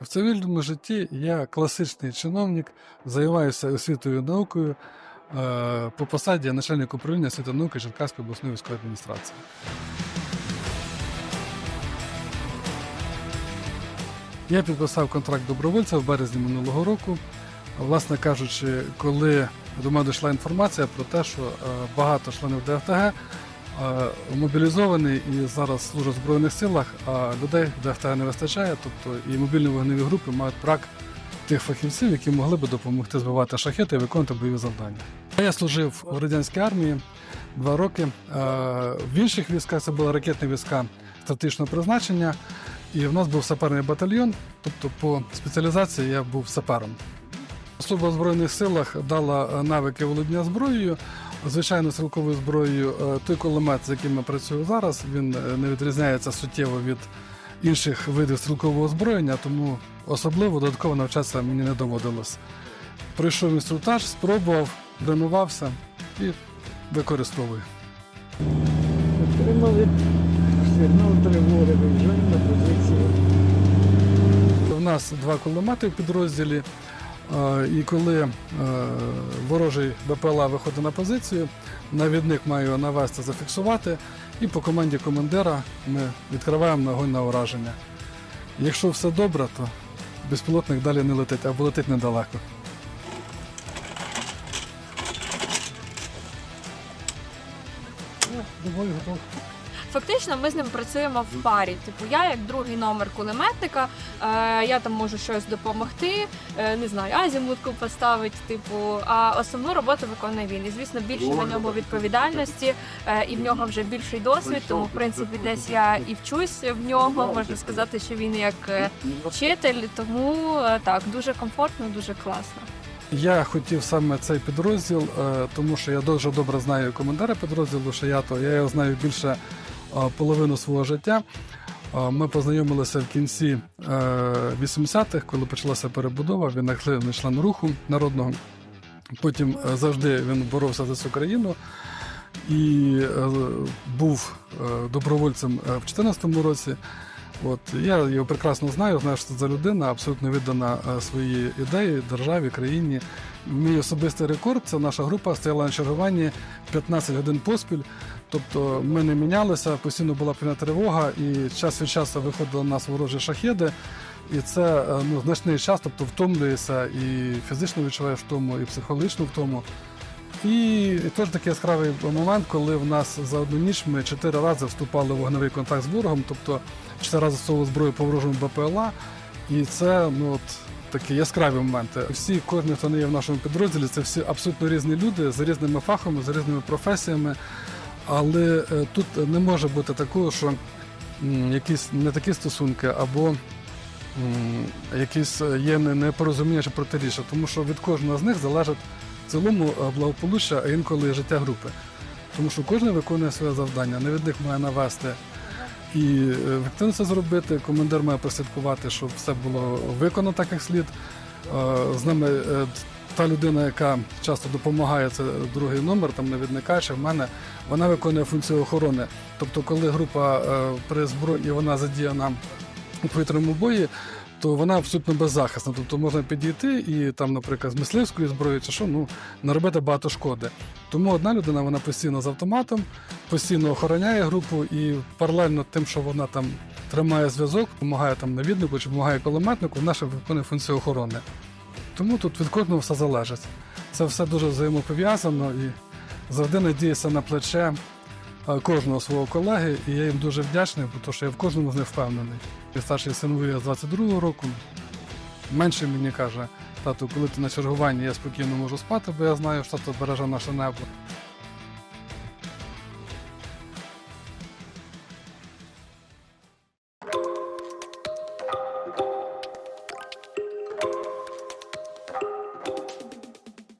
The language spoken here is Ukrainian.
В цивільному житті я класичний чиновник, займаюся освітою і наукою е, по посаді начальник управління освіти науки Черкаської обласної військової адміністрації. Я підписав контракт добровольця в березні минулого року. Власне кажучи, коли до мене дійшла інформація про те, що е, багато членів ДФТГ мобілізовані і зараз служать в Збройних силах, а людей в ДФТГ не вистачає, тобто і мобільні вогневі групи мають брак тих фахівців, які могли би допомогти збивати шахети і виконувати бойові завдання. Я служив у радянській армії два роки. В інших військах це були ракетні війська стратегічного призначення. І в нас був саперний батальйон, тобто по спеціалізації я був сапером. Служба в Збройних силах дала навики володіння зброєю. Звичайно, стрілковою зброєю е, той кулемет, з яким я працюю зараз, він е, не відрізняється суттєво від інших видів стрілкового озброєння, тому особливо додатково навчатися мені не доводилось. Пройшов інструктаж, спробував, тренувався і використовую. Отримали сигнал тривоги, виїжджаємо на позицію. У нас два кулемети в підрозділі. І коли е, ворожий БПЛА виходить на позицію, навідник має навести, зафіксувати, і по команді командира ми відкриваємо огонь на ураження. Якщо все добре, то безпілотник далі не летить, або летить недалеко. Доволі готов. Фактично, ми з ним працюємо в парі. Типу, я як другий номер кулеметника, е, я там можу щось допомогти, е, не знаю, азімутку поставити, типу, а основну роботу виконує він. І звісно, більше на ньому відповідальності, е, і в нього вже більший досвід. Тому, в принципі, десь я і вчусь в нього. Можна сказати, що він як е, вчитель, тому е, так дуже комфортно, дуже класно. Я хотів саме цей підрозділ, е, тому що я дуже добре знаю командира підрозділу Шаято. Я його знаю більше половину свого життя. Е, Ми познайомилися в кінці е, 80-х, коли почалася перебудова. Він активний член руху народного. Потім е, завжди він боровся за цю країну і е, був е, добровольцем е, в 2014 році. От я його прекрасно знаю, знаю, що це за людина, абсолютно віддана е, своїй ідеї, державі, країні. Мій особистий рекорд це наша група стояла на чергуванні 15 годин поспіль. Тобто ми не мінялися, постійно була певна тривога, і час від часу виходили на нас ворожі шахеди. І це е, ну, значний час, тобто втомлюєшся і фізично відчуваєш втому, і психологічно втому. І, і теж такий яскравий момент, коли в нас за одну ніч ми чотири рази вступали в вогневий контакт з ворогом, тобто чотири рази застосовували зброю по ворожому БПЛА. І це ну, от, такі яскраві моменти. Всі, кожен, хто не є в нашому підрозділі, це всі абсолютно різні люди з різними фахами, з різними професіями. Але е, тут не може бути такого, що якісь не такі стосунки або якісь е, є не- непорозуміння чи протиріччя, тому що від кожного з них залежить в цілому е, благополуччя, а інколи життя групи. Тому що кожен виконує своє завдання. Навідник має навести і ефективно це зробити. Командир має прослідкувати, щоб все було виконано так, як слід. Е, З нами е, та людина, яка часто допомагає, це другий номер, там навідника чи в мене, вона виконує функцію охорони. Тобто, коли група е, при зброї вона задіяна у повітряному бої, то вона абсолютно беззахисна. Тобто можна підійти і там, наприклад, з мисливською зброєю чи що, ну, наробити багато шкоди. Тому одна людина вона постійно з автоматом, постійно охороняє групу і паралельно тим, що вона там тримає зв'язок, допомагає там навіднику чи допомагає кулеметнику, ще виконує функцію охорони. Тому тут від кожного все залежить. Це все дуже взаємопов'язано і завжди надіюся на плече е, кожного свого колеги, і я їм дуже вдячний, бо то, що я в кожному з них впевнений. І старший син воює з 22-го року. Менший мені каже, тату, коли ти на чергуванні, я спокійно можу спати, бо я знаю, що тато береже наше небо.